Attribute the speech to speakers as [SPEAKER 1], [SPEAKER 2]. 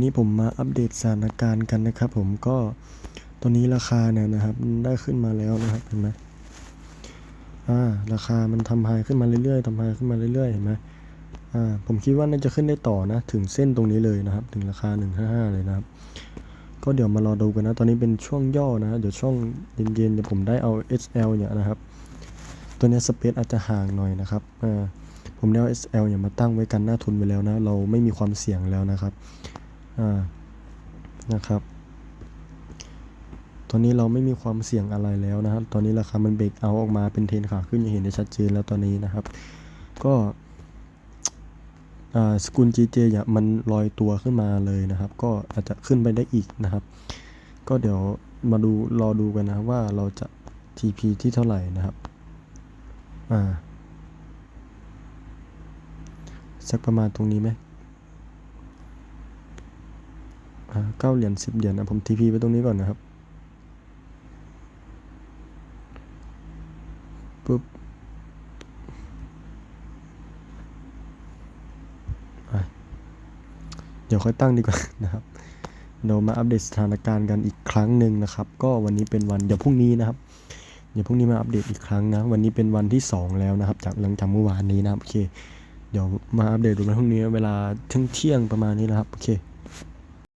[SPEAKER 1] วันนี้ผมมาอัปเดตสถานการณ์กันนะครับ ผมก็ตอนนี้ราคาเนี่ยนะครับได้ขึ้นมาแล้วนะครับเห็นไหมอ่าราคามันทำไฮขึ้นมาเรื่อยๆทำไฮขึ้นมาเรื่อยๆเห็นไหมอ่าผมคิดว่าน่าจะขึ้นได้ต่อนะ ถึงเส้นตรงนี้เลยนะครับ ถึงราคา 155 เลยนะครับ ก็เดี๋ยวมารอดูกันนะ ตอนนี้เป็นช่วงย่อนะ เดี๋ยวช่วงเย็นๆเดี๋ยวผมได้เอา SL เนี่ยนะครับ ตัวนี้สเปซอาจจะห่างหน่อยนะครับอ่าผมได้เอา SL เนี่ยมาตั้งไว้กันหน้าทุนไปแล้วนะ เราไม่มีความเสี่ยงแล้วนะครับ อ่านะครับ ตอนนี้เราไม่มีความเสี่ยงอะไรแล้วนะครับ ตอนนี้ราคามันเบรกเอาออกมาเป็นเทรนขาขึ้นอย่างเห็นได้ชัดเจนแล้วตอนนี้นะครับ ก็สกุล GJ เนี่ยมันลอยตัวขึ้นมาเลยนะครับ ก็อาจจะขึ้นไปได้อีกนะครับ ก็เดี๋ยวมาดูรอดูกันนะว่าเราจะ TP ที่เท่าไหร่นะครับ อ่า สักประมาณตรงนี้ไหมอ่า เก้าเหรียญสิบเหรียญนะผม TP ไปตรงนี้ก่อนนะครับปุ๊บเดี๋ยวค่อยตั้งดีกว่านะครับเดี๋ยวมาอัปเดตสถานการณ์กันอีกครั้งหนึ่งนะครับ ก็วันนี้เป็นวันเดี๋ยวพรุ่งนี้นะครับ เดี๋ยวพรุ่งนี้มาอัปเดตอีกครั้งนะ วันนี้เป็นวันที่ 2 แล้วนะครับ จากหลังจากเมื่อวานนี้นะโอเค เดี๋ยวมาอัปเดตดูกันพรุ่งนี้เวลาเที่ยงเที่ยงประมาณนี้นะครับ โอเค